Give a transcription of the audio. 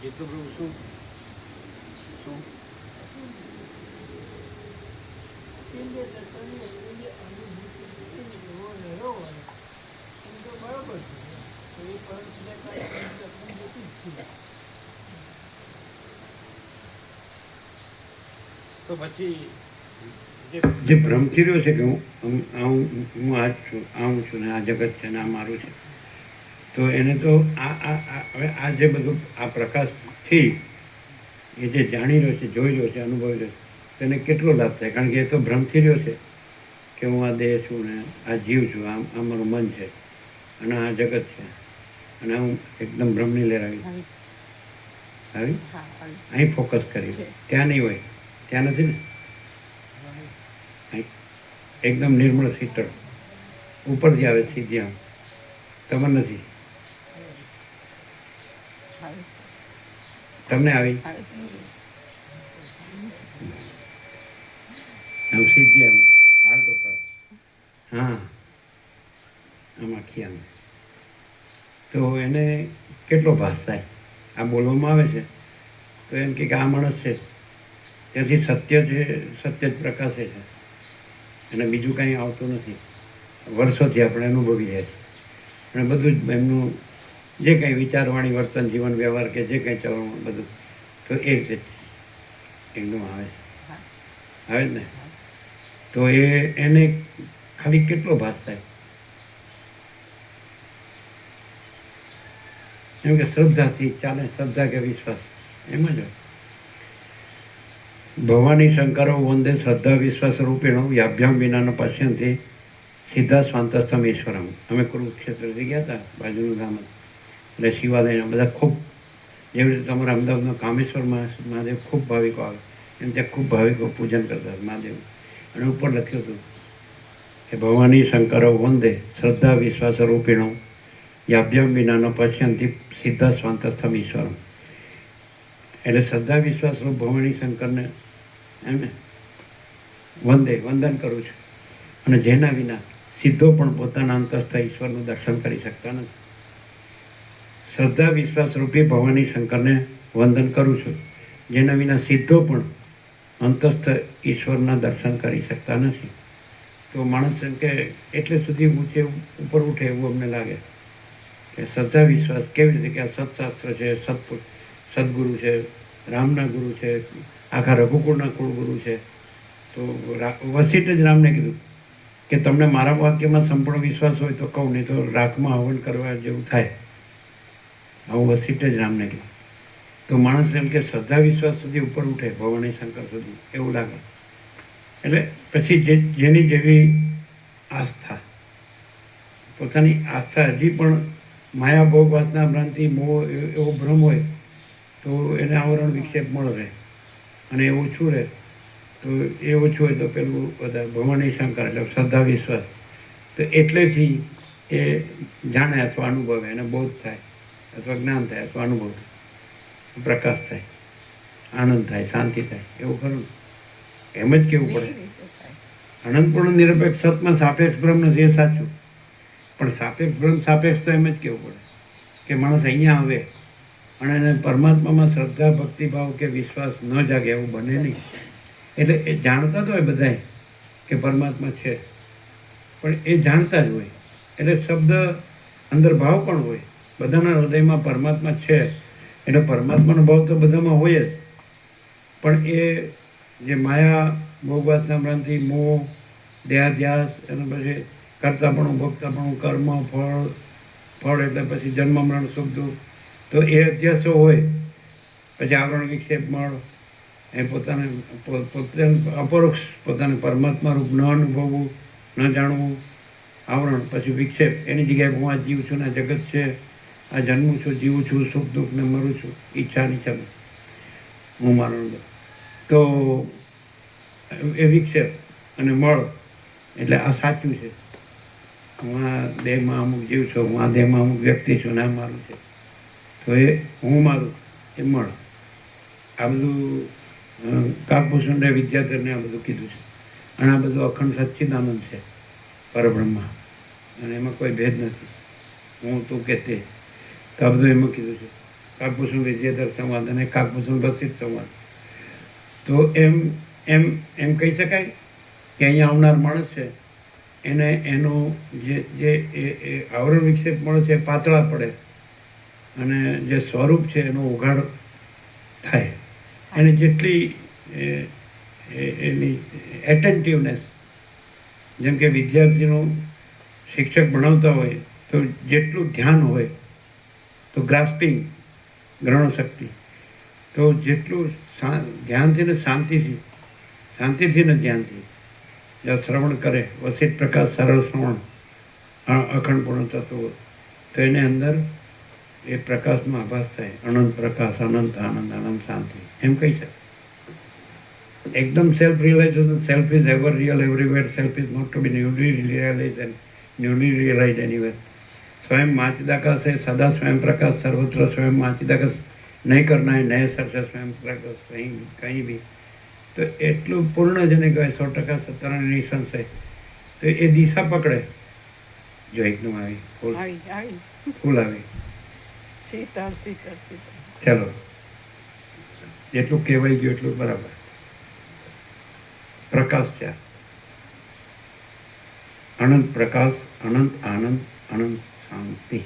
જીતુ પ્રભુ શું શું શિંદે તો પછી જે ભ્રમ ભ્રમથી રહ્યો છે કે હું હું- આ હું હું આ છું આવું છું ને આ જગત છે ને આ મારું છે તો એને તો આ આ આ- હવે આ જે બધું આ પ્રકાશથી એ જે જાણી રહ્યો છે જોઈ રહ્યો છે અનુભવી રહ્યો છે તેને કેટલો લાભ થાય? કારણ કે એ તો ભ્રમથી રહ્યો છે કે હું આ દેહ છું ને આ જીવ છું આ આ મારું મન છે અને આ જગત છે અને હું એકદમ ભ્રમની લહેરાવી આવી. અહીં ફોકસ કરી. ત્યાં નહીં હોય. ત્યાં નથી ને? એકદમ નિર્મળ શીતળ. ઉપરથી આવે છે જ્યાં. તમાર નથી આવી તમને આવી. આમ સીધી આમ હાર્ટ ઉપર હા. આમ આખી આમ. તો એને કેટલો ભાસ થાય? આ બોલવામાં આવે છે? તો એમ કે આ માણસ છે. ત્યાંથી સત્ય છે સત્ય જ પ્રકાશે છે. અને બીજું કંઈ આવતું નથી. વર્ષોથી આપણે અનુભવી જાય છે અને બધું જ એમનું જે કંઈ વિચારવાણી, વર્તન, જીવન, વ્યવહાર કે જે કંઈ ચલણ બધું, તો એ રીતે એકદમ આવે આવે ને? તો એ એને ખાલી કેટલો ભાસ થાય? એમ કે શ્રદ્ધાથી ચાલે, શ્રદ્ધા કે વિશ્વાસ, એમ જ ભવાની શંકરો વંદે શ્રદ્ધા, વિશ્વાસ રૂપેણો, વ્યાભ્યામ વિનાનો પશ્યંથી સીધા સ્વાંતસ્થમ ઈશ્વરમ. અમે કુરુક્ષેત્રથી ગયા હતા, બાજુનું ગામ હતું. એટલે શિવાલયના બધા ખૂબ, જેવી રીતે તમારા અમદાવાદમાં કામેશ્વર મહાદેવ ખૂબ ભાવિકો આવે, એમ ત્યાં ખૂબ ભાવિકો પૂજન કરતા મહાદેવ. અને ઉપર લખ્યું હતું કે, ભવાની શંકરો વંદે શ્રદ્ધા વિશ્વાસ રૂપેણો યાભ્યમ વિનાનો પશ્યંતિ સીધા સ્વાંતસ્થમ ઈશ્વરમ. એટલે શ્રદ્ધા વિશ્વાસ રૂપ ભવાની શંકરને એમ વંદે, વંદન કરું છું. અને જેના વિના સીધો પણ પોતાના અંતસ્થ ઈશ્વરનું દર્શન કરી શકતા નથી. શ્રદ્ધા વિશ્વાસ રૂપી ભવાની શંકરને વંદન કરું છું. જેના વિના સીધો પણ અંતસ્થ ઈશ્વરના દર્શન કરી શકતા નથી. તો માણસ કે, એટલે સુધી ઊંચે ઉપર ઉઠે એવું અમને લાગે. કે શ્રદ્ધા વિશ્વાસ કેવી રીતે? કે આ સત્શાસ્ત્ર છે, સત્પુ, સદગુરુ છે, રામના ગુરુ છે, આખા રઘુકુળના કુળગુરુ છે. તો રા- જ રામને કીધું કે, તમને મારા વાક્યમાં સંપૂર્ણ વિશ્વાસ હોય તો કહું, નહીં તો રાખમાં હવન કરવા જેવું થાય. આવું વસીટ જ રામને કહ્યું તો માણસ એમ કે શ્રદ્ધા વિશ્વાસ સુધી ઉપર ઉઠે ભવાની શંકર સુધી, એવું લાગે. એટલે પછી જે જેની જેવી આસ્થા. પોતાની આસ્થા હજી પણ માયા ભોગ ભ્રાંતિ, મોહ, એવો ભ્રમ હોય, તો એને આવરણ વિક્ષેપ મળે અને એ ઓછું રહે. તો એ ઓછું હોય તો પેલું બધા ભવાની શંકર, એટલે શ્રદ્ધા વિશ્વાસ. તો એટલેથી એ જાણે અથવા અનુભવે, એને બોધ થાય. અથવા જ્ઞાન થાય અથવા અનુભવ થાય પ્રકાશ થાય આનંદ થાય શાંતિ થાય એવું ખરું એમ જ કેવું પડે. અનંતપૂર્ણ નિરપેક્ષ સતમાં સાપેક્ષ બ્રહ્મ નથી એ સાચું. પણ સાપેક્ષ બ્રહ્મ સાપેક્ષ તો એમ જ કેવું પડે કે માણસ અહીંયા આવે અને એને પરમાત્મામાં શ્રદ્ધા ભક્તિભાવ કે વિશ્વાસ ન જાગે એવું બને નહીં. એટલે એ જાણતા તો હોય બધાય કે પરમાત્મા છે. પણ એ જાણતા જ હોય. એટલે શબ્દ અંદર ભાવ પણ હોય. બધાના હૃદયમાં પરમાત્મા છે. એટલે પરમાત્માનો ભાવ તો બધામાં હોય જ. પણ એ જે માયા ભોગવાસના ભ્રાંતિ મોહ, દેહાધ્યાસ અને પછી કરતાપણું, ભોગતાપણું, કર્મ, ફળ ફળ એટલે પછી જન્મ, મરણ, સુખ, દુઃખ. તો એ અધ્યાસો હોય. પછી આવરણ, વિક્ષેપ, મળ. એ પોતાને પોતે અપરોક્ષ પોતાને પરમાત્મા રૂપ ન અનુભવવું, ન જાણવું. આવરણ, પછી વિક્ષેપ. એની જગ્યાએ હું આ જીવ છું ને જગત છે. આ જન્મું છું જીવું છું સુખ દુઃખને મરું છું ઈચ્છા નીચા હું મારું તો એ વિક્ષેપ અને મળ એટલે આ સાચું છે. હું આ દેહમાં અમુક જીવ છું હું આ દેહમાં અમુક વ્યક્તિ છું ને મારું છે. તો એ હું મારું એ મળ. આ બધું અ, કાકભૂષણે વિદ્યાધરને આ બધું કીધું છે. અને આ બધું અખંડ સચ્ચિદાનંદ છે પરબ્રહ્મા. અને એમાં કોઈ ભેદ નથી. હું તું કે તે. તો આ બધું એમાં કીધું છે કાકભૂષણ વિજયધર સંવાદ અને કાકભૂષણ રસિદ સંવાદ. તો એમ એમ એમ કહી શકાય કે અહીંયા આવનાર માણસ છે, એને, એનું જે જે, એ આવરણ વિક્ષેપ મળે છે પાતળા પડે અને જે સ્વરૂપ છે એનો ઉઘાડ થાય. અને જેટલી એની એટેન્ટિવનેસ જેમ કે વિદ્યાર્થીનું શિક્ષક ભણાવતા હોય તો જેટલું ધ્યાન હોય તો ગ્રાસ્પિંગ ગ્રહણ શક્તિ. તો જેટલું ધ્યાનથી ને શાંતિથી શાંતિથી ને ધ્યાનથી, જ્યાં શ્રવણ કરે, વસિત પ્રકાશ, સરળ શ્રવણ અખંડ પૂર્ણ થતું તો એને અંદર એ પ્રકાશનો આભાસ થાય. અનંત પ્રકાશ, અનંત આનંદ આનંદ શાંતિ. એમ કહી શકાય. એકદમ self realization self is ever real everywhere self is not to be newly realize and newly realize anywhere સ્વયં स्वयं माचिदाकस સદા સ્વયં પ્રકાશ સર્વત્ર સ્વયં स्वयं माचिदाकस નહીં કરના એ નય સરસ સ્વયં પ્રકાશ કંઈ કંઈ બી. તો એટલું પૂર્ણ જેને કહેવાય સો ટકા સત્તારણ નિસંશય તો એ દિશા પકડે. જો એકદમ આવી ફૂલ. ફૂલ આવી. શીતળ શીતળ શીતળ. ચલો. જેટલું કહેવાય ગયું એટલું બરાબર. પ્રકાશ છે. અનંત પ્રકાશ અનંત આનંદ અનંત શાંતિ